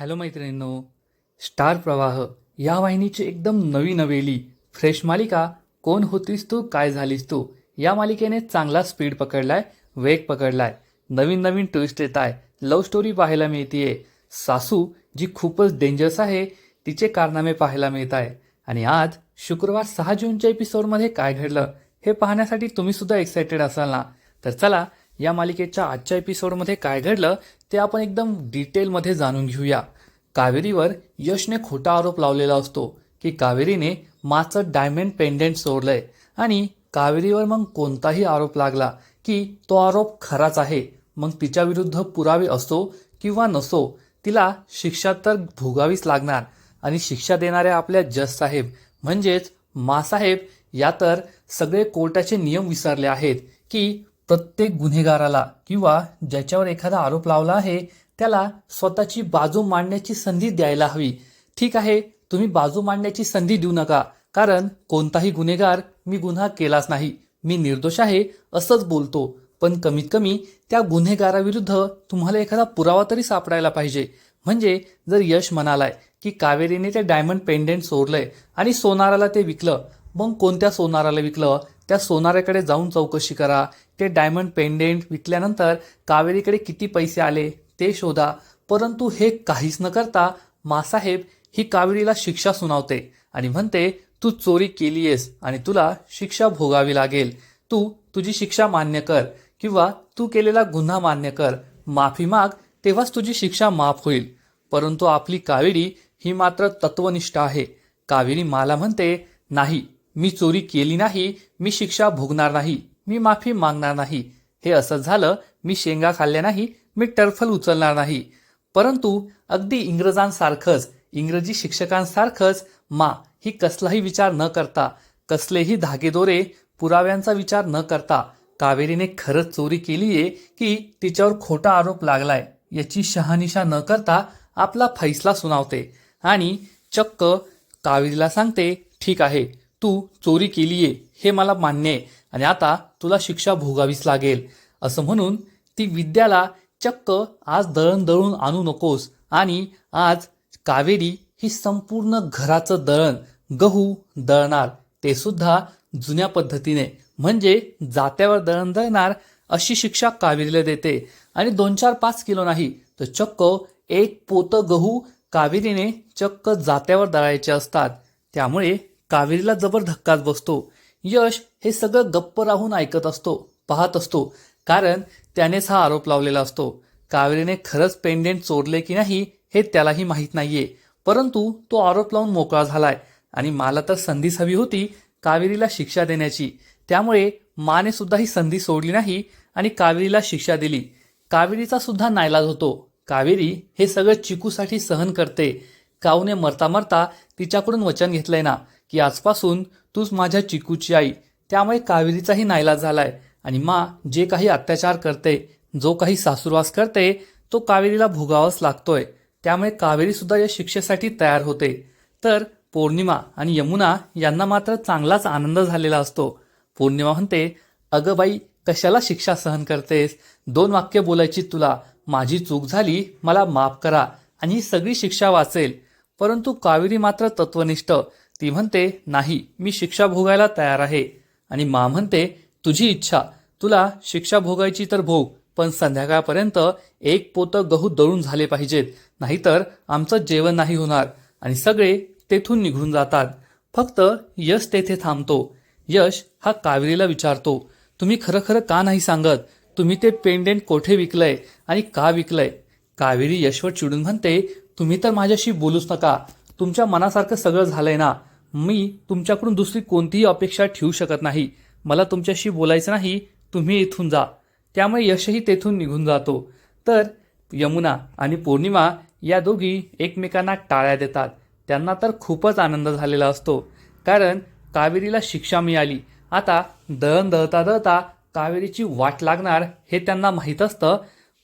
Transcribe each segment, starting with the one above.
Hello मैत्रिणींनो star प्रवाह या वाहिनीची एकदम नवी नवेली फ्रेश मालिका कोण होतीस तू काय झालीस तू या मालिकेने चांगला स्पीड पकडलाय वेग पकडलाय नवीन नवीन ट्विस्ट येत आहे लव्ह स्टोरी पाहायला मिळतीये. सासू जी खूपच डेंजरस आहे तिचे कारनामे पाहायला मिळत आहे आणि आज शुक्रवार सहा जूनच्या एपिसोडमध्ये काय घडलं हे पाहण्यासाठी तुम्ही सुद्धा एक्सायटेड असाल ना. तर चला या मालिकेच्या आजच्या एपिसोडमध्ये काय घडलं ते आपण एकदम डिटेलमध्ये जाणून घेऊया. कावेरीवर यशने खोटा आरोप लावलेला असतो की कावेरीने माचं डायमंड पेंडेंट चोरलंय आणि कावेरीवर मग कोणताही आरोप लागला की तो आरोप खराच आहे मग तिच्या विरुद्ध पुरावे असो किंवा नसो तिला शिक्षा तर भोगावीच लागणार आणि शिक्षा देणाऱ्या आपल्या जज साहेब म्हणजेच मासाहेब या तर सगळे कोर्टाचे नियम विसरले आहेत की प्रत्येक गुन्हेगाराला किंवा ज्याच्यावर एखादा आरोप लावला आहे त्याला स्वतःची बाजू मांडण्याची संधी द्यायला हवी. ठीक आहे तुम्ही बाजू मांडण्याची संधी देऊ नका कारण कोणताही गुन्हेगार मी गुन्हा केलाच नाही मी निर्दोष आहे असंच बोलतो. पण कमीत कमी त्या गुन्हेगाराविरुद्ध तुम्हाला एखादा पुरावा तरी सापडायला पाहिजे. म्हणजे जर यश म्हणालाय की कावेरीने ते डायमंड पेंडेंट चोरलंय आणि सोनाराला ते विकलं मग कोणत्या सोनाराला विकलं? त्या सोनाऱ्याकडे जाऊन चौकशी करा. ते डायमंड पेंडेंट विकल्यानंतर कावेरीकडे किती पैसे आले ते शोधा. परंतु हे काहीच न करता मासाहेब ही कावेरीला शिक्षा सुनावते आणि म्हणते तू चोरी केलीयस आणि तुला शिक्षा भोगावी लागेल. तू तुझी शिक्षा मान्य कर किंवा तू केलेला गुन्हा मान्य कर. माफी माग तेव्हाच तुझी शिक्षा माफ होईल. परंतु आपली कावेरी ही मात्र तत्वनिष्ठ आहे. कावेरी मला म्हणते नाही मी चोरी केली नाही मी शिक्षा भोगणार नाही मी माफी मागणार नाही. हे असं झालं मी शेंगा खाल्ल्या नाही मी टर्फल उचलणार नाही. परंतु अगदी इंग्रजांसारखंच इंग्रजी शिक्षकांसारखंच मा ही कसलाही विचार न करता कसलेही धागेदोरे पुराव्यांचा विचार न करता कावेरीने खरंच चोरी केलीये की तिच्यावर खोटा आरोप लागलाय याची शहानिशा न करता आपला फैसला सुनावते. आणि चक्क कावेरीला सांगते ठीक आहे तू चोरी केलीये हे मला मान्य आहे. आणि आता तुला शिक्षा भोगावीच लागेल. असं म्हणून ती विद्याला चक्क आज दळण दळून आणू नकोस. आणि आज कावेरी ही संपूर्ण घराचं दळण गहू दळणार. ते सुद्धा जुन्या पद्धतीने. म्हणजे जात्यावर दळण दळणार अशी शिक्षा कावेरीला देते. आणि दोन चार पाच किलो नाही तर चक्क एक पोतं गहू कावेरीने चक्क जात्यावर दळायचे असतात. त्यामुळे कावेरीला जबर धक्काच बसतो. यश हे सगळं गप्प राहून ऐकत असतो पाहत असतो. कारण त्यानेच हा आरोप लावलेला असतो. कावेरीने खरंच पेंडेंट चोरले की नाही हे त्यालाही माहीत नाहीये. परंतु तो आरोप लावून मोकळा झालाय. आणि मला तर संधीच हवी होती कावेरीला शिक्षा देण्याची. त्यामुळे माने सुद्धा ही संधी सोडली नाही आणि कावेरीला शिक्षा दिली. कावेरीचा सुद्धा नाईलाज होतो. कावेरी हे सगळं चिकूसाठी सहन करते. काऊने मरता मरता तिच्याकडून वचन घेतलंय ना? की आजपासून तूच माझ्या चिकूची आई. त्यामुळे कावेरीचाही नाईलाज झालाय. आणि मा जे काही अत्याचार करते जो काही सासूरवास करते तो कावेरीला भोगावाच लागतोय. त्यामुळे कावेरी सुद्धा या शिक्षेसाठी तयार होते. तर पौर्णिमा आणि यमुना यांना मात्र चांगलाच आनंद झालेला असतो. पौर्णिमा म्हणते अगं बाई कशाला शिक्षा सहन करतेस? दोन वाक्य बोलायची तुला. माझी चूक झाली मला माफ करा. आणि ही सगळी शिक्षा वाचेल. परंतु कावेरी मात्र तत्वनिष्ठ. ती म्हणते नाही मी शिक्षा भोगायला तयार आहे. आणि मा म्हणते तुझी इच्छा तुला शिक्षा भोगायची तर भोग पण संध्याकाळपर्यंत एक पोतं गहू दळून झाले पाहिजेत नाहीतर आमचं जेवण नाही होणार. आणि सगळे तेथून निघून जातात. फक्त यश तेथे थांबतो. यश हा कावेरीला विचारतो तुम्ही खरं खरं का नाही सांगत? तुम्ही ते पेंडेंट कोठे विकलंय आणि का विकलंय? कावेरी यशवर चिडून म्हणते तुम्ही तर माझ्याशी बोलूच नका. तुमच्या मनासारखं सगळं झालंय ना. मी तुमच्याकडून दुसरी कोणतीही अपेक्षा ठेवू शकत नाही. मला तुमच्याशी बोलायचं नाही तुम्ही इथून जा. त्यामुळे यशही तेथून निघून जातो. तर यमुना आणि पौर्णिमा या दोघी एकमेकांना टाळ्या देतात. त्यांना तर खूपच आनंद झालेला असतो. कारण कावेरीला शिक्षा मिळाली. आता दळण दळता दळता कावेरीची वाट लागणार हे त्यांना माहीत असतं.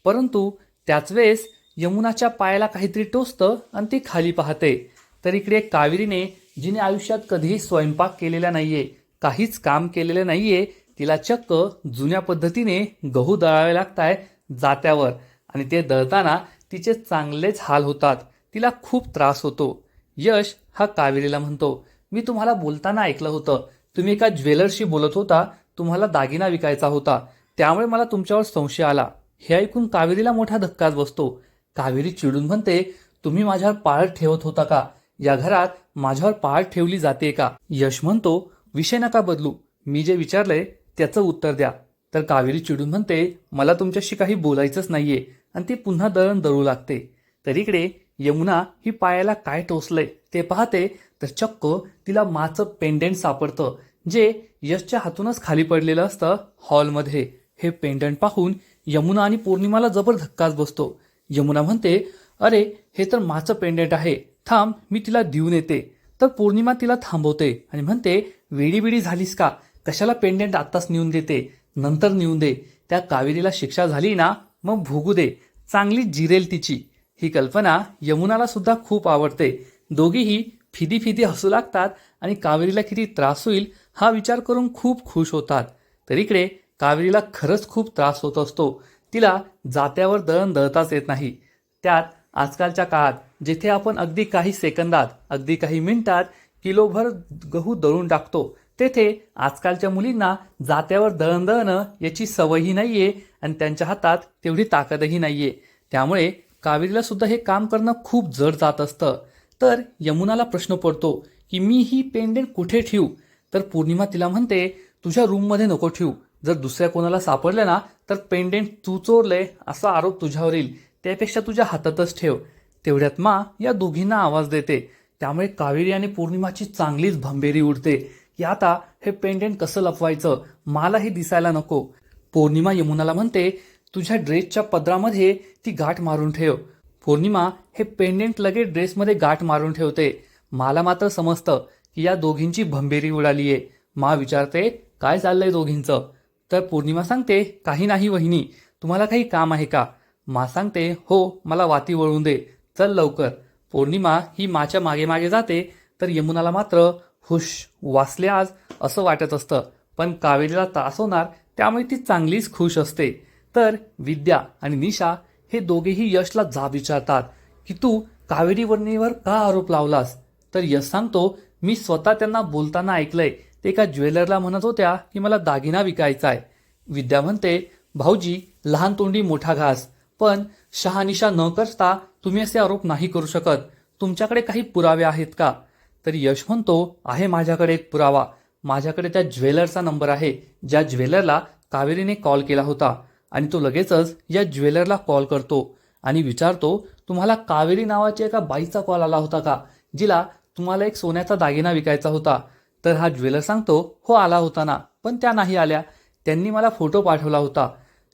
परंतु त्याच वेळेस यमुनाच्या पायाला काहीतरी टोचतं आणि ती खाली पाहते. तर इकडे कावेरीने जिने आयुष्यात कधीही स्वयंपाक केलेला नाहीये काहीच काम केलेलं नाहीये तिला चक्क जुन्या पद्धतीने गहू दळावे लागताय जात्यावर आणि ते दळताना तिचे चांगलेच हाल होतात. तिला खूप त्रास होतो. यश हा कावेरीला म्हणतो मी तुम्हाला बोलताना ऐकलं होतं. तुम्ही एका ज्वेलरशी बोलत होता. तुम्हाला दागिना विकायचा होता. त्यामुळे मला तुमच्यावर संशय आला. हे ऐकून कावेरीला मोठा धक्काच बसतो. कावेरी चिडून म्हणते तुम्ही माझ्यावर पाळत ठेवत होता का? या घरात माझ्यावर पाळ ठेवली जाते का? यश म्हणतो विषय नका बदलू. मी जे विचारलंय त्याचं उत्तर द्या. तर कावेरी चिडून म्हणते मला तुमच्याशी काही बोलायचंच नाहीये. आणि ती पुन्हा दळण दळू लागते. तर इकडे यमुना ही पायाला काय टोचलंय ते पाहते तर चक्क तिला माचं पेंडंट सापडतं जे यशच्या हातूनच खाली पडलेलं असतं हॉलमध्ये. हे पेंडंट पाहून यमुना आणि पौर्णिमाला जबर धक्काच बसतो. यमुना म्हणते अरे हे तर माचं पेंडंट आहे. थांब मी तिला देऊन येते. तर पौर्णिमा तिला थांबवते आणि म्हणते वेडी झालीस का? कशाला पेंडेंट आत्ताच नेऊन देते? नंतर नेऊन दे. त्या कावेरीला शिक्षा झाली ना मग भोगू दे. चांगली जिरेल तिची. ही कल्पना यमुनाला सुद्धा खूप आवडते. दोघीही फिदी फिदी हसू लागतात आणि कावेरीला किती त्रास होईल हा विचार करून खूप खुश होतात. तर इकडे कावेरीला खरंच खूप त्रास होत असतो. तिला जात्यावर दळण दळताच येत नाही. त्यात आजकालच्या काळात जिथे आपण अगदी काही सेकंदात अगदी काही मिनिटात किलोभर गहू दळून टाकतो तेथे आजकालच्या मुलींना जात्यावर दळण दळणं याची सवयही नाहीये आणि त्यांच्या हातात तेवढी ताकदही नाहीये. त्यामुळे कावेरीला सुद्धा हे काम करणं खूप जड जात असतं. तर यमुनाला प्रश्न पडतो की मी ही पेंडेंट कुठे ठेवू तर पौर्णिमा तिला म्हणते तुझ्या रूममध्ये नको ठेवू जर दुसऱ्या कोणाला सापडलं ना तर पेंडेंट तू चोरलंय असा आरोप तुझ्यावर येईल. त्यापेक्षा तुझ्या हातातच ठेव. तेवढ्यात मा या दोघींना आवाज देते. त्यामुळे कावेरी आणि पौर्णिमाची चांगलीच भंबेरी उडते. की आता हे पेंडेंट कसं लपवायचं? मलाही दिसायला नको. पौर्णिमा यमुनाला म्हणते तुझ्या ड्रेसच्या पदरामध्ये ती गाठ मारून ठेव. पौर्णिमा हे पेंडेंट लगेच ड्रेसमध्ये गाठ मारून ठेवते. मला मात्र समजतं की या दोघींची भंबेरी आहे मा विचारते काय चाललंय दोघींचं? तर पौर्णिमा सांगते काही नाही वहिनी तुम्हाला काही काम आहे का? मा सांगते हो मला वाती वळून दे. चल लवकर. पौर्णिमा ही माच्या मागे मागे जाते तर यमुनाला मात्र हुश वाचले आज असं वाटत असतं. पण कावेरीला त्रास होणार त्यामुळे ती चांगलीच खुश असते. तर विद्या आणि निशा हे दोघेही यशला जाब विचारतात की तू कावेरी वर्णीवर का आरोप लावलास? तर यश सांगतो मी स्वतः त्यांना बोलताना ऐकलंय ते एका ज्वेलरला म्हणत होत्या की मला दागिना विकायचा आहे. विद्या म्हणते भाऊजी लहान तोंडी मोठा घास पण शहानिशा न करता तुम्ही असे आरोप नाही करू शकत. तुमच्याकडे काही पुरावे आहेत का? तर यश म्हणतो आहे माझ्याकडे एक पुरावा. माझ्याकडे त्या ज्वेलरचा नंबर आहे. ज्या ज्वेलरला कावेरीने कॉल केला होता आणि तो लगेचच या ज्वेलरला कॉल करतो आणि विचारतो तुम्हाला कावेरी नावाच्या एका बाईचा कॉल आला होता का? जिला तुम्हाला एक सोन्याचा दागिना विकायचा होता. तर हा ज्वेलर सांगतो हो आला होता ना. पण त्या नाही आल्या. त्यांनी मला फोटो पाठवला होता.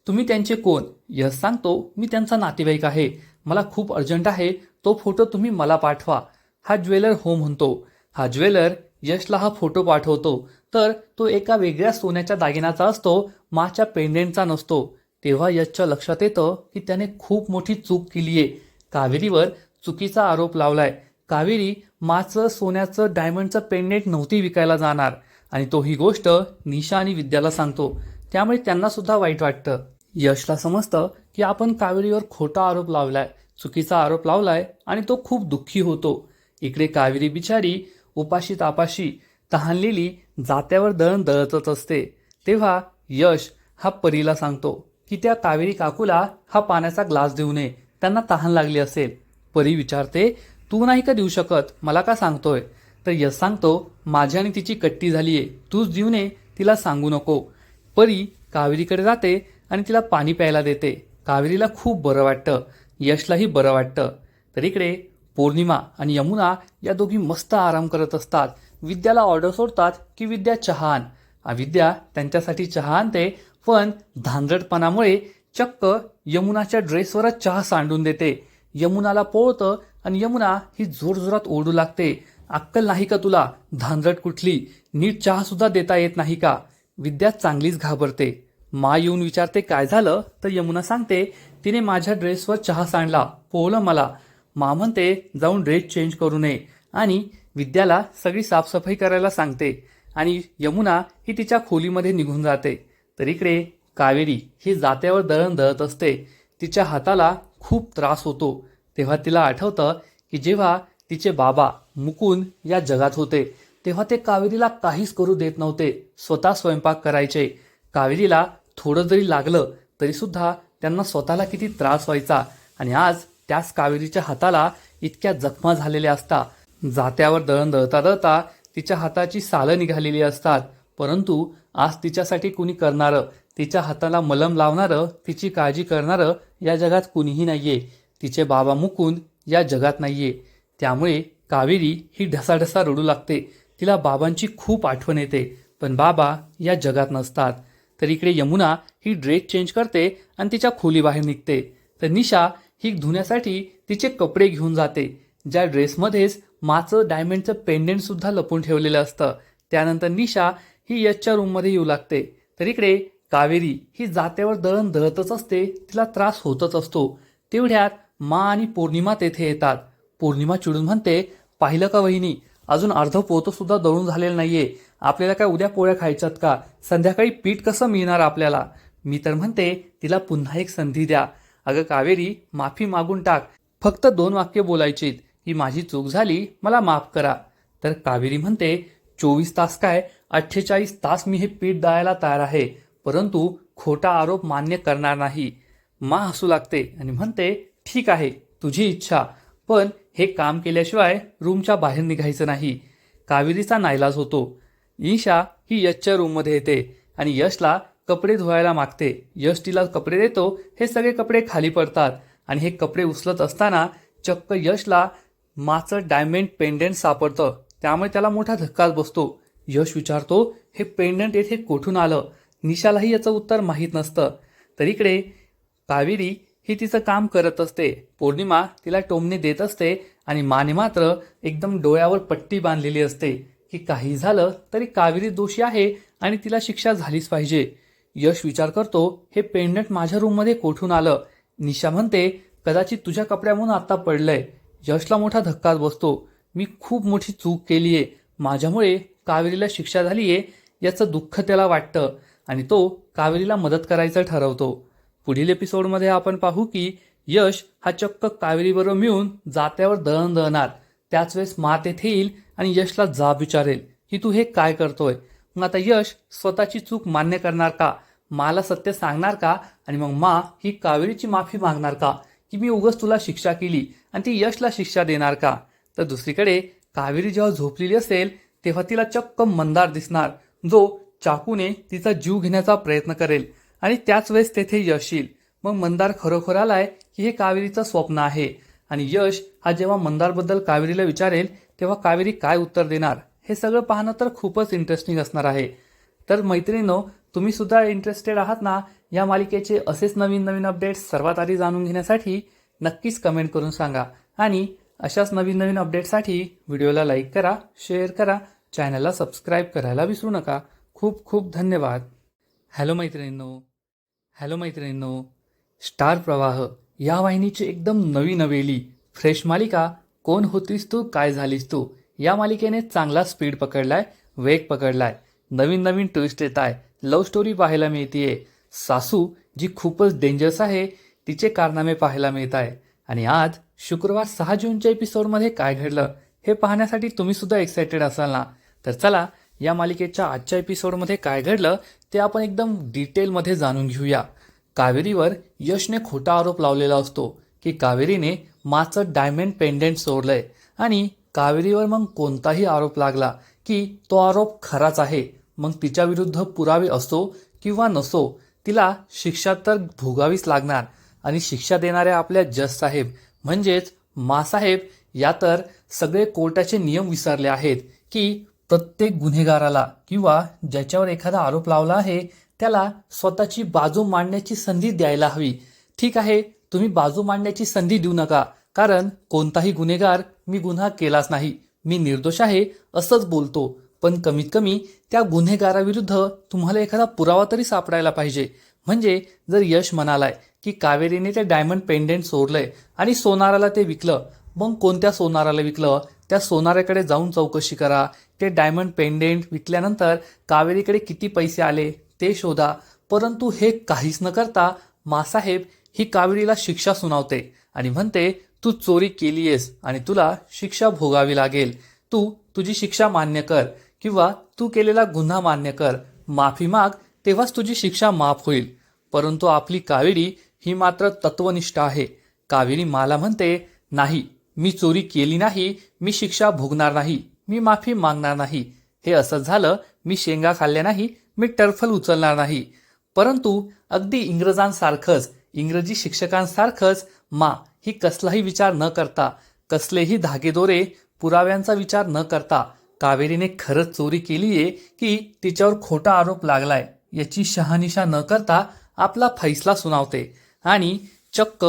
तुम्ही त्यांचे कोण? यश सांगतो मी त्यांचा नातेवाईक आहे. मला खूप अर्जंट आहे तो फोटो तुम्ही मला पाठवा. हा ज्वेलर हो म्हणतो. हा ज्वेलर यशला हा फोटो पाठवतो. तर तो एका वेगळ्या सोन्याच्या दागिन्याचा असतो माच्या पेंडेंटचा नसतो. तेव्हा यशच्या लक्षात येतं की त्याने खूप मोठी चूक केली आहे कावेरीवर चुकीचा आरोप लावलाय. कावेरी माचं सोन्याचं डायमंडचं पेंडेंट नव्हती विकायला जाणार. आणि तो ही गोष्ट निशा आणि विद्याला सांगतो. त्यामुळे त्यांना सुद्धा वाईट वाटतं. यशला समजतं की आपण कावेरीवर खोटा आरोप लावलाय चुकीचा आरोप लावलाय आणि तो खूप दुःखी होतो. इकडे कावेरी बिचारी उपाशी तापाशी तहानलेली जात्यावर दळण दळतच असते. तेव्हा यश हा परीला सांगतो की त्या कावेरी काकूला हा पाण्याचा ग्लास देऊ नये त्यांना तहान लागली असेल. परी विचारते तू नाही का देऊ शकत? मला का सांगतोय? तर यश सांगतो माझी आणि तिची कट्टी झाली आहे तूच देऊ नये तिला सांगू नको. परी कावेरीकडे जाते आणि तिला पाणी प्यायला देते. कावेरीला खूप बरं वाटतं यशलाही बरं वाटतं. तर इकडे पौर्णिमा आणि यमुना या दोघी मस्त आराम करत असतात. विद्याला ऑर्डर सोडतात की विद्या चहा आण विद्या त्यांच्यासाठी चहा आणते पण धांदडपणामुळे चक्क यमुनाच्या ड्रेसवरच चहा सांडून देते. यमुनाला पोळतं आणि यमुना ही जोरजोरात ओरडू लागते. अक्कल नाही का तुला? धांदरट कुठली? नीट चहासुद्धा देता येत नाही का? विद्या चांगलीच घाबरते. मा येऊन विचारते काय झालं? तर यमुना सांगते तिने माझ्या ड्रेसवर चहा सांडला पोहलं मला. मा म्हणते जाऊन ड्रेस चेंज करू नये. आणि विद्याला सगळी साफसफाई करायला सांगते. आणि यमुना ही तिच्या खोलीमध्ये निघून जाते. तर इकडे कावेरी ही जात्यावर दळण दळत असते. तिच्या हाताला खूप त्रास होतो. तेव्हा तिला आठवतं की जेव्हा तिचे बाबा मुकुंद या जगात होते तेव्हा ते कावेरीला काहीच करू देत नव्हते. स्वतः स्वयंपाक करायचे. कावेरीला थोडं जरी लागलं तरीसुद्धा त्यांना स्वतःला किती त्रास व्हायचा? आणि आज त्याच कावेरीच्या हाताला इतक्या जखमा झालेल्या असता जात्यावर दळण दळता दळता तिच्या हाताची सालं निघालेली असतात. परंतु आज तिच्यासाठी कुणी करणारं तिच्या हाताला मलम लावणारं तिची काळजी करणारं या जगात कुणीही नाहीये. तिचे बाबा मुकुंद या जगात नाहीये. त्यामुळे कावेरी ही ढसाढसा रडू लागते. तिला बाबांची खूप आठवण येते. पण बाबा या जगात नसतात. तर इकडे यमुना ही ड्रेस चेंज करते आणि तिच्या खोलीबाहेर निघते. तर निशा ही धुण्यासाठी तिचे कपडे घेऊन जाते ज्या ड्रेसमध्येच माचं डायमंडचं पेंडेंटसुद्धा लपून ठेवलेलं असतं. त्यानंतर निशा ही यशच्या रूममध्ये येऊ लागते. तर इकडे कावेरी ही जात्यावर दळण दळतच असते तिला त्रास होतच असतो. तेवढ्यात मा आणि पौर्णिमा तेथे येतात. पौर्णिमा चिडून म्हणते पाहिलं का वहिनी अजून अर्ध पोतंसुद्धा दळून झालेलं नाहीये. आपल्याला काय उद्या पोळ्या खायच्यात का? संध्याकाळी पीठ कसं मिळणार आपल्याला? मी तर म्हणते तिला पुन्हा एक संधी द्या. अगं कावेरी माफी मागून टाक. फक्त दोन वाक्य बोलायचीत. ही माझी चूक झाली मला माफ करा. तर कावेरी म्हणते चोवीस तास काय? अठ्ठेचाळीस तास मी हे पीठ दळायला तयार आहे. परंतु खोटा आरोप मान्य करणार नाही. मा हसू लागते आणि म्हणते ठीक आहे तुझी इच्छा. पण हे काम केल्याशिवाय रूमच्या बाहेर निघायचं नाही. कावेरीचा नाईलाज होतो. ईशा ही यशच्या रूममध्ये येते आणि यशला कपडे धुवायला मागते. यश तिला कपडे देतो हे सगळे कपडे खाली पडतात आणि हे कपडे उचलत असताना चक्क यशला माचं डायमंड पेंडंट सापडतं. त्यामुळे त्याला मोठा धक्काच बसतो. यश विचारतो हे पेंडंट येथे कोठून आलं? निशालाही याचं उत्तर माहीत नसतं. तर इकडे कावेरी ही तिचं काम करत असते. पौर्णिमा तिला टोमणे देत असते आणि माने मात्र एकदम डोळ्यावर पट्टी बांधलेली असते. की काही झालं तरी कावेरी दोषी आहे आणि तिला शिक्षा झालीच पाहिजे. यश विचार करतो हे पेंडंट माझ्या रूममध्ये कोठून आलं? निशा म्हणते कदाचित तुझ्या कपड्यामधून आत्ता पडलंय. यशला मोठा धक्काच बसतो. मी खूप मोठी चूक केली आहे माझ्यामुळे कावेरीला शिक्षा झाली आहे याचं दुःख त्याला वाटतं आणि तो कावेरीला मदत करायचं ठरवतो. पुढील एपिसोडमध्ये आपण पाहू की यश हा चक्क कावेरीबरोबर मिळून जात्यावर दळण दळणार. त्याच वेळेस मा तेथे येईल आणि यशला जाब विचारेल की तू हे काय करतोय? मग आता यश स्वतःची चूक मान्य करणार का? माला सत्य सांगणार का? आणि मग मा ही कावेरीची माफी मागणार का? की मी उगस तुला शिक्षा केली आणि ती यशला शिक्षा देणार का? तर दुसरीकडे कावेरी जेव्हा झोपलेली असेल तेव्हा तिला चक्क मंदार दिसणार जो चाकूने तिचा जीव घेण्याचा प्रयत्न करेल. आणि त्याच वेळेस तेथे यश येईल. मग मंदार खरोखर आलाय की हे कावेरीचं स्वप्न आहे. आणि यश हा जेव्हा मंदारबद्दल कावेरीला विचारेल तेव्हा कावेरी काय उत्तर देणार? हे सगळं पाहणं तर खूपच इंटरेस्टिंग असणार आहे. तर मैत्रिणींनो तुम्ही सुद्धा इंटरेस्टेड आहात ना? या मालिकेचे असेच नवीन नवीन अपडेट्स सर्वात आधी जाणून घेण्यासाठी नक्कीच कमेंट करून सांगा. आणि अशाच नवीन नवीन अपडेटसाठी व्हिडिओला लाईक करा शेअर करा चॅनलला सबस्क्राईब करायला विसरू नका. खूप खूप धन्यवाद. हॅलो मैत्रिणींनो. हॅलो मैत्रिणींनो. स्टार प्रवाह. या वाहिनीची एकदम नवी नवेली फ्रेश मालिका. कोण होतीस तू? काय झालीस तू? या मालिकेने चांगला स्पीड पकडलाय वेग पकडलाय. नवीन नवीन ट्विस्ट येत आहे. लव्ह स्टोरी पाहायला मिळतीये. सासू जी खूपच डेंजरस आहे तिचे कारनामे पाहायला मिळत आहे. आणि आज शुक्रवार सहा जूनच्या एपिसोडमध्ये काय घडलं हे पाहण्यासाठी तुम्ही सुद्धा एक्सायटेड असाल ना? तर चला या मालिकेच्या आजच्या एपिसोडमध्ये काय घडलं ते आपण एकदम डिटेलमध्ये जाणून घेऊया. कावेरीवर यशने खोटा आरोप लावलेला असतो की कावेरीने माचं डायमंड पेंडेंट सोडलंय. आणि कावेरीवर मग कोणताही आरोप लागला की तो आरोप खराच आहे मग तिच्या विरुद्ध पुरावे असो किंवा नसो तिला शिक्षा तर भोगावीच लागणार आणि शिक्षा देणाऱ्या आपल्या जज साहेब म्हणजेच मासाहेब या तर सगळे कोर्टाचे नियम विसरले आहेत की प्रत्येक गुन्हेगाराला किंवा ज्याच्यावर एखादा आरोप लावला आहे त्याला स्वतःची बाजू मांडण्याची संधी द्यायला हवी. ठीक आहे तुम्ही बाजू मांडण्याची संधी देऊ नका. कारण कोणताही गुन्हेगार मी गुन्हा केलाच नाही. मी निर्दोष आहे असंच बोलतो. पण कमीत कमी त्या गुन्हेगाराविरुद्ध तुम्हाला एखादा पुरावा तरी सापडायला पाहिजे. म्हणजे जर यश म्हणालाय की कावेरीने ते डायमंड पेंडेंट सोडलंय आणि सोनाराला ते विकलं मग कोणत्या सोनाराला विकलं? त्या सोनाऱ्याकडे जाऊन चौकशी करा. ते डायमंड पेंडेंट विकल्यानंतर कावेरीकडे किती पैसे आले ते शोधा. परंतु हे काहीच न करता मासाहेब ही कावेरीला शिक्षा सुनावते आणि म्हणते तू चोरी केलीयस आणि तुला शिक्षा भोगावी लागेल. तू तुझी शिक्षा मान्य कर किंवा तू केलेला गुन्हा मान्य कर. माफी माग तेव्हाच तुझी शिक्षा माफ होईल. परंतु आपली कावेरी ही मात्र तत्वनिष्ठ आहे. कावेरी मला म्हणते नाही मी चोरी केली नाही मी शिक्षा भोगणार नाही मी माफी मागणार नाही. हे असं झालं मी शेंगा खाल्ल्या नाही मी टर्फल उचलणार नाही. परंतु अगदी इंग्रजांसारखंच इंग्रजी शिक्षकांसारखंच मा ही कसलाही विचार न करता कसलेही धागेदोरे पुराव्यांचा विचार न करता कावेरीने खरंच चोरी केलीये की तिच्यावर खोटा आरोप लागलाय याची शहानिशा न करता आपला फैसला सुनावते आणि चक्क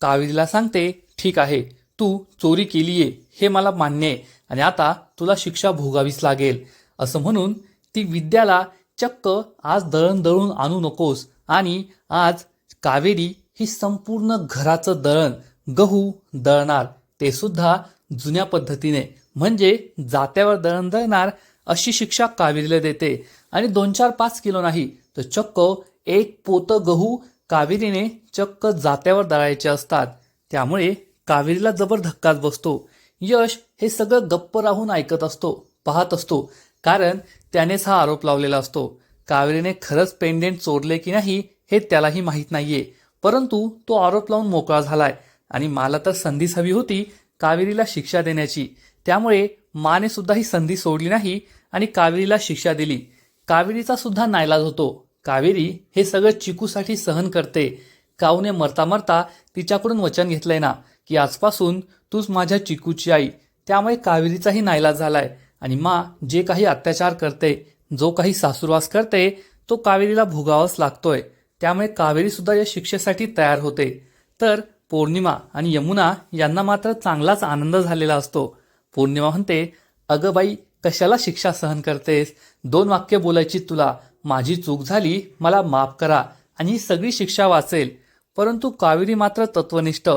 कावेरीला सांगते ठीक आहे तू चोरी केलीये हे मला मान्य आहे आणि आता तुला शिक्षा भोगावीच लागेल. असं म्हणून ती विद्याला चक्क आज दळण दळून आणू नकोस आणि आज कावेरी ही संपूर्ण घराचं दळण गहू दळणार ते सुद्धा जुन्या पद्धतीने. म्हणजे जात्यावर दळण दळणार अशी शिक्षा कावेरीला देते. आणि दोन चार पाच किलो नाही तर चक्क एक पोतं गहू कावेरीने चक्क जात्यावर दळायचे असतात. त्यामुळे कावेरीला जबर धक्काच बसतो. यश हे सगळं गप्प राहून ऐकत असतो पाहत असतो. कारण त्यानेच हा आरोप लावलेला असतो. कावेरीने खरंच पेंडेंट चोरले की नाही हे त्यालाही माहीत नाहीये. परंतु तो आरोप लावून मोकळा झालाय. आणि मला तर संधीच हवी होती कावेरीला शिक्षा देण्याची. त्यामुळे माने सुद्धा ही संधी सोडली नाही आणि कावेरीला शिक्षा दिली. कावेरीचा सुद्धा नाईलाज होतो. कावेरी हे सगळं चिकूसाठी सहन करते. काऊने मरता मरता तिच्याकडून वचन घेतलंय ना की आजपासून तूच माझ्या चिकूची आई. त्यामुळे कावेरीचाही नाईलाज झालाय. आणि मा जे काही अत्याचार करते जो काही सासूरवास करते तो कावेरीला भोगावाच लागतोय. त्यामुळे कावेरी सुद्धा या शिक्षेसाठी तयार होते. तर पौर्णिमा आणि यमुना यांना मात्र चांगलाच आनंद झालेला असतो. पौर्णिमा म्हणते अगं बाई कशाला शिक्षा सहन करतेस? दोन वाक्य बोलायची तुला. माझी चूक झाली मला माफ करा आणि ही सगळी शिक्षा वाचेल. परंतु कावेरी मात्र तत्वनिष्ठ.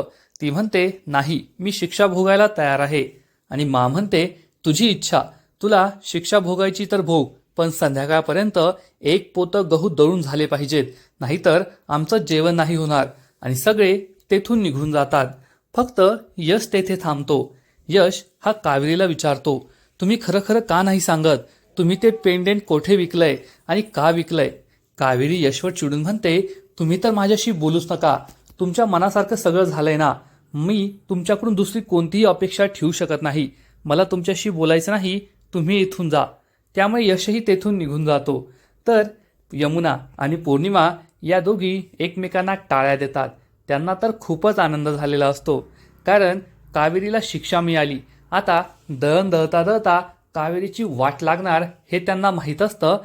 ती म्हणते नाही मी शिक्षा भोगायला तयार आहे. आणि मा म्हणते तुझी इच्छा. तुला शिक्षा भोगायची तर भोग. पण संध्याकाळपर्यंत एक पोतं गहू दळून झाले पाहिजेत नाहीतर आमचं जेवण नाही होणार आणि सगळे तेथून निघून जातात. फक्त यश तेथे थांबतो. यश हा कावेरीला विचारतो तुम्ही खरं खरं का नाही सांगत? तुम्ही ते पेंडेंट कोठे विकलंय आणि का विकलंय? कावेरी यशवर चिडून म्हणते तुम्ही तर माझ्याशी बोलूच नका. तुमच्या मनासारखं सगळं झालंय ना. मी तुमच्याकडून दुसरी कोणतीही अपेक्षा ठेवू शकत नाही. मला तुमच्याशी बोलायचं नाही. तुम्ही इथून जा. त्यामुळे यशही तेथून निघून जातो. तर यमुना आणि पौर्णिमा या दोघी एकमेकांना टाळ्या देतात. त्यांना तर खूपच आनंद झालेला असतो. कारण कावेरीला शिक्षा मिळाली. आता दळण दळता दळता कावेरीची वाट लागणार हे त्यांना माहीत असतं.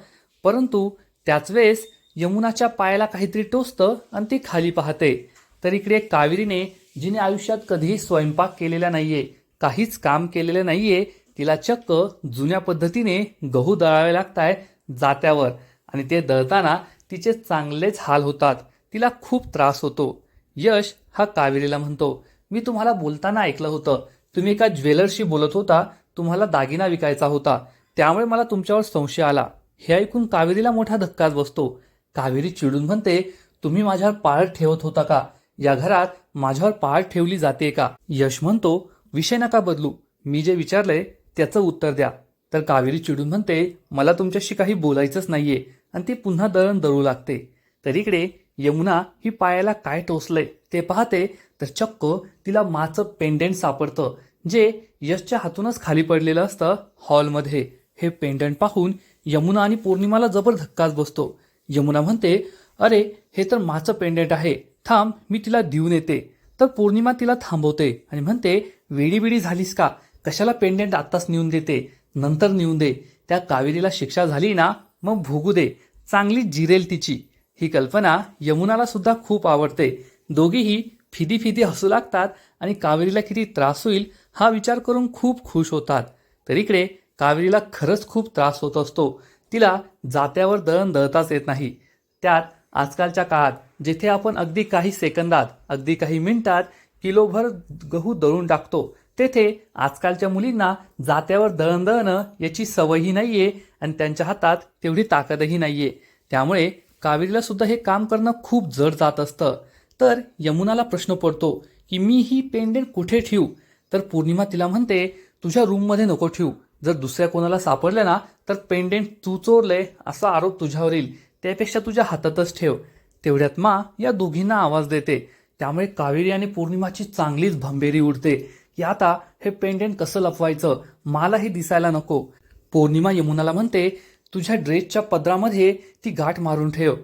परंतु त्याच वेळेस यमुनाच्या पायाला काहीतरी टोचतं आणि ती खाली पाहते. तर इकडे कावेरीने जिने आयुष्यात कधीही स्वयंपाक केलेला नाहीये काहीच काम केलेलं नाहीये तिला चक्क जुन्या पद्धतीने गहू दळावे लागताय जात्यावर. आणि ते दळताना तिचे चांगलेच हाल होतात. तिला खूप त्रास होतो. यश हा कावेरीला म्हणतो मी तुम्हाला बोलताना ऐकलं होतं. तुम्ही एका ज्वेलरशी बोलत होता. तुम्हाला दागिना विकायचा होता. त्यामुळे मला तुमच्यावर संशय आला. हे ऐकून कावेरीला मोठा धक्काच बसतो. कावेरी चिडून म्हणते तुम्ही माझ्यावर पाळत ठेवत होता का? या घरात माझ्यावर पाळत ठेवली जाते का? यश म्हणतो विषय नका बदलू. मी जे विचारलंय त्याचं उत्तर द्या. तर कावेरी चिडून म्हणते मला तुमच्याशी काही बोलायचंच नाहीये. आणि ती पुन्हा दळण दळू लागते. तर इकडे यमुना ही पायाला काय टोचलंय ते पाहते तर चक्क तिला माचं पेंडेंट सापडतं जे यशच्या हातूनच खाली पडलेलं असतं हॉलमध्ये. हे पेंडंट पाहून यमुना आणि पौर्णिमाला जबर धक्काच बसतो. यमुना म्हणते अरे हे तर माचं पेंडेंट आहे. थांब मी तिला देऊन येते. तर पौर्णिमा तिला थांबवते आणि म्हणते वेडी वेडी झालीस का? कशाला पेंडेंट आत्ताच नेऊन देते नंतर नेऊन दे त्या कावेरीला शिक्षा झाली ना मग भोगू दे चांगली जिरेल तिची. ही कल्पना यमुनाला सुद्धा खूप आवडते. दोघीही फिदी फिदी हसू लागतात आणि कावेरीला किती त्रास होईल हा विचार करून खूप खुश होतात. तर इकडे कावेरीला खरंच खूप त्रास होत असतो. तिला जात्यावर दळण दळताच येत नाही. त्यात आजकालच्या काळात जिथे आपण अगदी काही सेकंदात अगदी काही मिनिटात किलोभर गहू दळून टाकतो तेथे आजकालच्या मुलींना जात्यावर दळणदळणं याची सवयही नाहीये आणि त्यांच्या हातात तेवढी ताकदही नाहीये. त्यामुळे कावेरीला सुद्धा हे काम करणं खूप जड जात असतं. तर यमुनाला प्रश्न पडतो की मी ही पेंडेंट कुठे ठेवू तर पौर्णिमा तिला म्हणते तुझ्या रूममध्ये नको ठेवू जर दुसऱ्या कोणाला सापडलं ना तर पेंडेंट तू चोरलंय असा आरोप तुझ्यावर येईल. त्यापेक्षा तुझ्या हातातच ठेव. तेवढ्यात मा या दोघींना आवाज देते. त्यामुळे कावेरी आणि पौर्णिमाची चांगलीच भंबेरी उडते. की आता हे पेंडेंट कसं लपवायचं? मलाही दिसायला नको. पौर्णिमा यमुनाला म्हणते तुझ्या ड्रेसच्या पदरामध्ये ती गाठ मारून ठेव.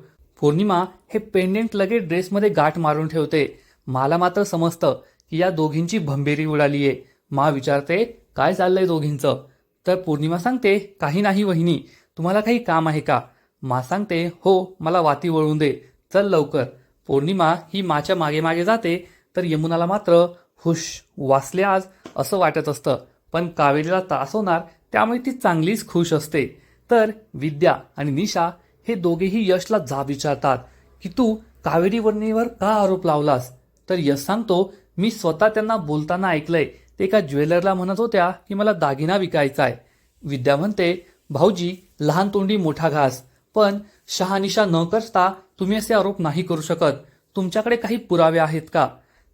पौर्णिमा हे पेंडेंट लगेच ड्रेसमध्ये गाठ मारून ठेवते. मला मात्र समजतं की या दोघींची भंबेरी आहे मा विचारते काय चाललंय दोघींचं? तर पौर्णिमा सांगते काही नाही वहिनी तुम्हाला काही काम आहे का? मा सांगते हो मला वाती वळून दे. चल लवकर. पौर्णिमा ही माच्या मागे मागे जाते तर यमुनाला मात्र हुश वाचले आज असं वाटत असतं. पण कावेरीला त्रास होणार त्यामुळे ती चांगलीच खुश असते. तर विद्या आणि निशा हे दोघेही यशला जाब विचारतात. की तू कावेरी वर्णीवर का आरोप लावलास? तर यश सांगतो मी स्वतः त्यांना बोलताना ऐकलंय. ते एका ज्वेलरला म्हणत होत्या की मला दागिना विकायचा आहे. विद्या म्हणते भाऊजी लहान तोंडी मोठा घास. पण शहानिशा न करता तुम्ही असे आरोप नाही करू शकत. तुमच्याकडे काही पुरावे आहेत का?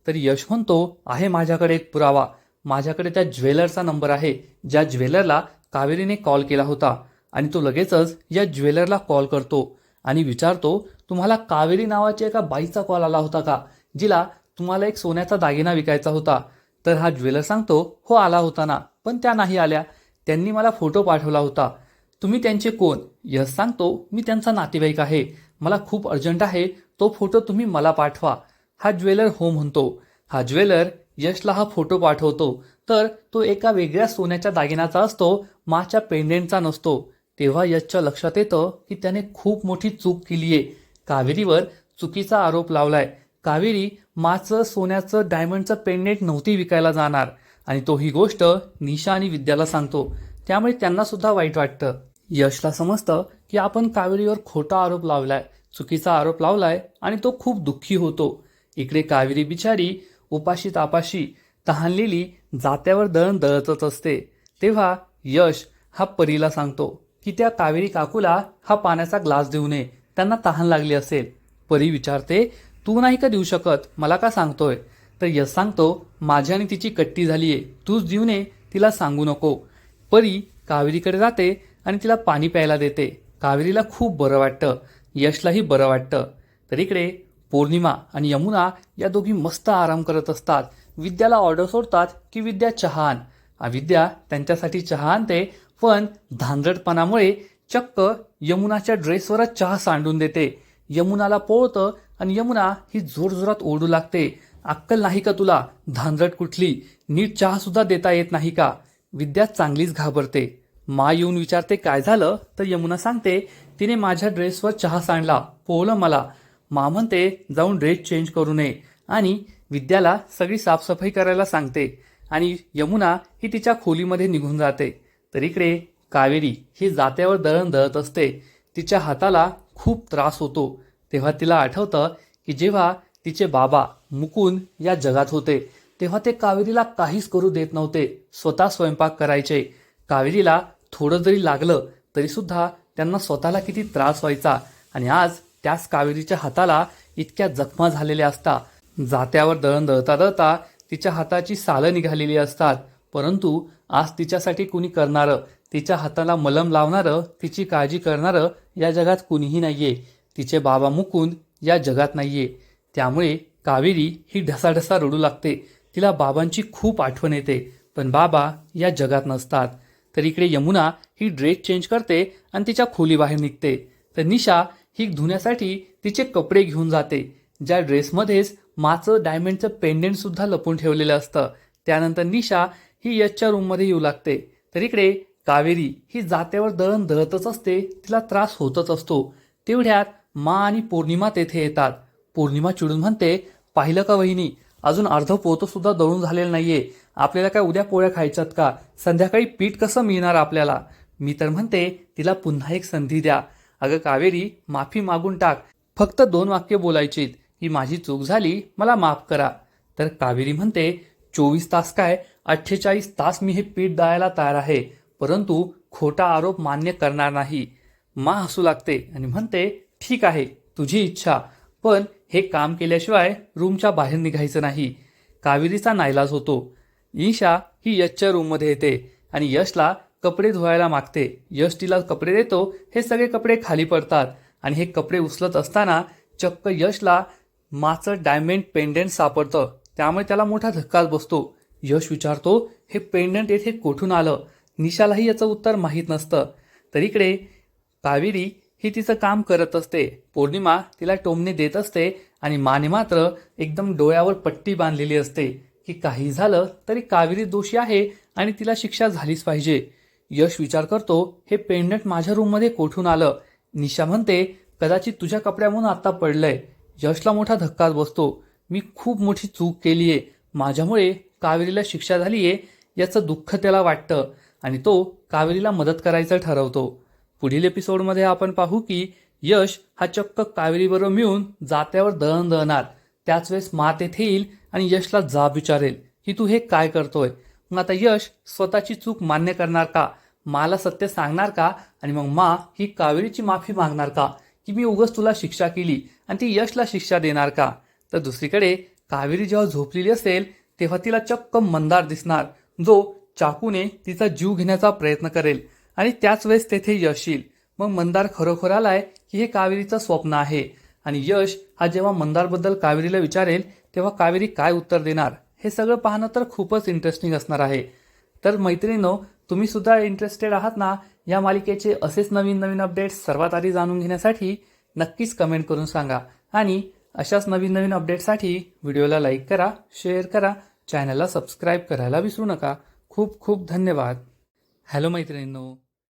तर यश म्हणतो आहे माझ्याकडे एक पुरावा. माझ्याकडे त्या ज्वेलरचा नंबर आहे. ज्या ज्वेलरला कावेरीने कॉल केला होता आणि तो लगेचच या ज्वेलरला कॉल करतो आणि विचारतो तुम्हाला कावेरी नावाच्या एका बाईचा कॉल आला होता का? जिला तुम्हाला एक सोन्याचा दागिना विकायचा होता. तर हा ज्वेलर सांगतो हो आला होता ना पण त्या नाही आल्या. त्यांनी मला फोटो पाठवला होता. तुम्ही त्यांचे कोण? यश सांगतो मी त्यांचा नातेवाईक आहे. मला खूप अर्जंट आहे. तो फोटो तुम्ही मला पाठवा. हा ज्वेलर हो म्हणतो. हा ज्वेलर यशला हा फोटो पाठवतो. तर तो एका वेगळ्या सोन्याच्या दागिन्याचा असतो माच्या पेंडेंटचा नसतो. तेव्हा यशच्या लक्षात येतं की त्याने खूप मोठी चूक केली आहे कावेरीवर चुकीचा आरोप लावलाय. कावेरी माचं सोन्याचं डायमंडचं पेंडेंट नव्हती विकायला जाणार. आणि तो ही गोष्ट निशा आणि विद्याला सांगतो. त्यामुळे त्यांना सुद्धा वाईट वाटतं. यशला समजतं की आपण कावेरीवर खोटा आरोप लावलाय चुकीचा आरोप लावलाय आणि तो खूप दुःखी होतो. इकडे कावेरी बिचारी उपाशी तापाशी तहानलेली जात्यावर दळण दळतच असते. तेव्हा यश हा परीला सांगतो की त्या कावेरी काकूला हा पाण्याचा ग्लास देऊ नये. त्यांना तहान लागली असेल. परी विचारते तू नाही का देऊ शकत? मला का सांगतोय? तर यश सांगतो माझी आणि तिची कट्टी झाली आहे तूच देऊ नये तिला सांगू नको. परी कावेरीकडे जाते आणि तिला पाणी प्यायला देते. कावेरीला खूप बरं वाटतं. यशलाही बरं वाटतं. तर इकडे पौर्णिमा आणि यमुना या दोघी मस्त आराम करत असतात. विद्याला ऑर्डर सोडतात की विद्या चहा आण विद्या त्यांच्यासाठी चहा आणते पण धांदडपणामुळे चक्क यमुनाच्या ड्रेसवरच चहा सांडून देते. यमुनाला पोळतं आणि यमुना ही जोरजोरात ओरडू लागते. अक्कल नाही का तुला? धांदरट कुठली? नीट चहा सुद्धा देता येत नाही का? विद्या चांगलीच घाबरते. मा येऊन विचारते काय झालं? तर यमुना सांगते तिने माझ्या ड्रेसवर चहा सांडला. पोहलं मला. मा म्हणते जाऊन ड्रेस चेंज करू नये आणि विद्याला सगळी साफसफाई करायला सांगते आणि यमुना ही तिच्या खोलीमध्ये निघून जाते. तर इकडे कावेरी ही जात्यावर दळण दळत असते. तिच्या हाताला खूप त्रास होतो. तेव्हा तिला आठवतं की जेव्हा तिचे बाबा मुकुंद या जगात होते तेव्हा ते कावेरीला काहीच करू देत नव्हते. स्वतः स्वयंपाक करायचे. कावेरीला थोडं जरी लागलं तरीसुद्धा त्यांना स्वतःला किती त्रास व्हायचा. आणि आज त्याच कावेरीच्या हाताला इतक्या जखमा झालेल्या असता. जात्यावर दळण दळता दळता तिच्या हाताची सालं निघालेली असतात. परंतु आज तिच्यासाठी कुणी करणारं? तिच्या हाताला मलम लावणारं तिची काळजी करणारं या जगात कुणीही नाहीये. तिचे बाबा मुकुंद या जगात नाहीये. त्यामुळे कावेरी ही ढसाढसा रडू लागते. तिला बाबांची खूप आठवण येते. पण बाबा या जगात नसतात. तर इकडे यमुना ही ड्रेस चेंज करते आणि तिच्या खोलीबाहेर निघते. तर निशा ही धुण्यासाठी तिचे कपडे घेऊन जाते. ज्या ड्रेसमध्येच माचं डायमंडचं पेंडेंटसुद्धा लपून ठेवलेलं असतं. त्यानंतर निशा ही यशच्या रूममध्ये येऊ लागते. तर इकडे कावेरी ही जात्यावर दळण दळतच असते तिला त्रास होतच असतो. तेवढ्यात मा आणि पौर्णिमा तेथे येतात. पौर्णिमा चिडून म्हणते पाहिलं का वहिनी अजून अर्ध पोतं सुद्धा दळून झालेलं नाहीये. आपल्याला काय उद्या पोळ्या खायच्यात का? संध्याकाळी पीठ कसं मिळणार आपल्याला? मी तर म्हणते तिला पुन्हा एक संधी द्या. अगं कावेरी माफी मागून टाक. फक्त दोन वाक्य बोलायचीत. ही माझी चूक झाली मला माफ करा. तर कावेरी म्हणते चोवीस तास काय? अठ्ठेचाळीस तास मी हे पीठ दळायला तयार आहे. परंतु खोटा आरोप मान्य करणार नाही. मा हसू लागते आणि म्हणते ठीक आहे तुझी इच्छा. पण हे काम केल्याशिवाय रूमच्या बाहेर निघायचं नाही. कावेरीचा नाईलाज होतो. ईशा ही यशच्या रूममध्ये येते आणि यशला कपडे धुवायला मागते. यश तिला कपडे देतो हे सगळे कपडे खाली पडतात. आणि हे कपडे उचलत असताना चक्क यशला माचं डायमंड पेंडंट सापडतं. त्यामुळे त्याला मोठा धक्काच बसतो. यश विचारतो हे पेंडंट येथे कोठून आलं? निशालाही याचं उत्तर माहीत नसतं. तर इकडे कावेरी ही तिचं काम करत असते. पौर्णिमा तिला टोमणे देत असते आणि माने मात्र एकदम डोळ्यावर पट्टी बांधलेली असते. की काही झालं तरी कावेरी दोषी आहे आणि तिला शिक्षा झालीच पाहिजे. यश विचार करतो हे पेंडंट माझ्या रूममध्ये कोठून आलं? निशा म्हणते कदाचित तुझ्या कपड्यामधून आत्ता पडलंय. यशला मोठा धक्काच बसतो. मी खूप मोठी चूक केली आहे माझ्यामुळे कावेरीला शिक्षा झाली आहे याचं दुःख त्याला वाटतं आणि तो कावेरीला मदत करायचं ठरवतो. पुढील एपिसोडमध्ये आपण पाहू की यश हा चक्क कावेरीबरोबर मिळून जात्यावर दळण दळणार. त्याच वेळेस मात येथे येईल आणि यशला जाब विचारेल की तू हे काय करतोय? मग आता यश स्वतःची चूक मान्य करणार का? माला सत्य सांगणार का? आणि मग मा ही कावेरीची माफी मागणार का? की मी उगस तुला शिक्षा केली आणि ती यशला शिक्षा देणार का? तर दुसरीकडे कावेरी जेव्हा झोपलेली असेल तेव्हा तिला चक्क मंदार दिसणार जो चाकूने तिचा जीव घेण्याचा प्रयत्न करेल आणि त्याच वेळेस तेथे यश येईल मग मंदार खरोखर आलाय की हे कावेरीचं स्वप्न आहे. आणि यश हा जेव्हा मंदारबद्दल कावेरीला विचारेल तेव्हा कावेरी काय उत्तर देणार? हे सगळं पाहणं तर खूपच इंटरेस्टिंग असणार आहे. तर मैत्रिणीनो तुम्ही सुद्धा इंटरेस्टेड आहात ना या मालिकेचे असेच नवीन नवीन अपडेट्स सर्वात आधी जाणून घेण्यासाठी नक्कीच कमेंट करून सांगा. आणि अशाच नवीन नवीन अपडेटसाठी व्हिडिओला लाईक करा शेअर करा चॅनलला सबस्क्राईब करायला विसरू नका. खूप खूप धन्यवाद. हॅलो मैत्रिणींनो.